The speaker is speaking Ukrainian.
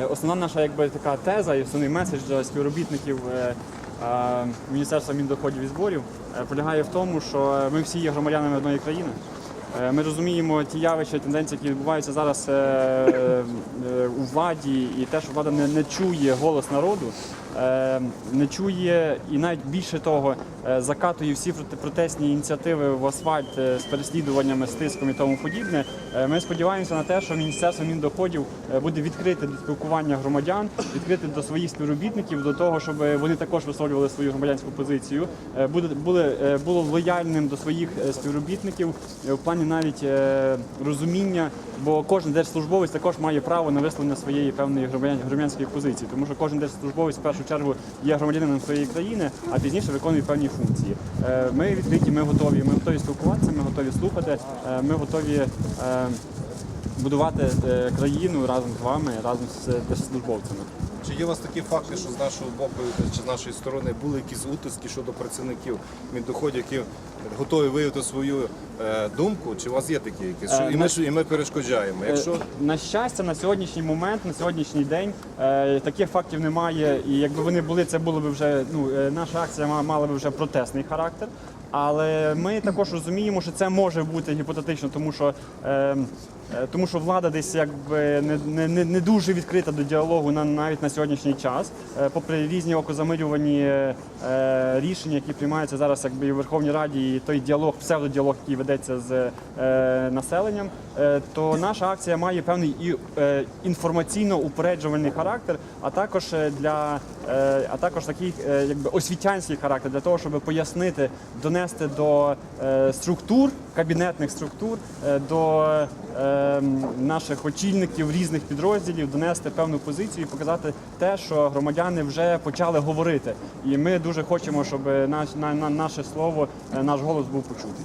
е, основна наша якби така теза і основний меседж для співробітників е, Міністерства Міндоходів і зборів е, полягає в тому, що ми всі є громадянами одної країни. Ми розуміємо ті явища, тенденції, які відбуваються зараз у владі, і те, що влада не, не чує голос народу, не чує і навіть більше того, е, закатує всі протестні ініціативи в асфальт е, з переслідуваннями, з тиском і тому подібне. Е, Ми сподіваємося на те, що Міністерство Міндоходів буде відкрите до спілкування громадян, відкрите до своїх співробітників, до того, щоб вони також висловлювали свою громадянську позицію, буде були, було лояльним до своїх співробітників в плані навіть розуміння, бо кожен держслужбовець також має право на висловлення своєї певної громадян- громадянської позиції, тому що кожен держслужбовець в першу чергу є громадянином своєї країни, а пізніше виконує певні функції. Е, Ми відкриті, ми готові. Ми готові спілкуватися, ми готові слухати, е, ми готові. е, Будувати країну разом з вами, разом з держслужбовцями. Чи є у вас такі факти, що з нашого боку чи з нашої сторони були якісь утиски щодо працівників Міндоходів, які готові виявити свою думку? Чи у вас є такі якісь? Що, Е, і, ми, і ми перешкоджаємо. Якщо Е, На щастя, на сьогоднішній момент, на сьогоднішній день е, таких фактів немає. І якби вони були, це було б вже ну е, наша акція ма- мала б вже протестний характер. Але ми також розуміємо, що це може бути гіпотетично, тому що, е, е, тому що влада десь якби не, не, не, не дуже відкрита до діалогу на навіть на сьогоднішній час, Е, попри різні окозамилювані е, рішення, які приймаються зараз, якби і в Верховній Раді, і той діалог, псевдодіалог, який ведеться з е, населенням, е, то наша акція має певний і е, інформаційно-упереджувальний характер, а також для а також такий якби освітянський характер для того, щоб пояснити, донести до структур, кабінетних структур, до наших очільників різних підрозділів, донести певну позицію і показати те, що громадяни вже почали говорити. І ми дуже хочемо, щоб наш, на, на, наше слово, наш голос був почутий.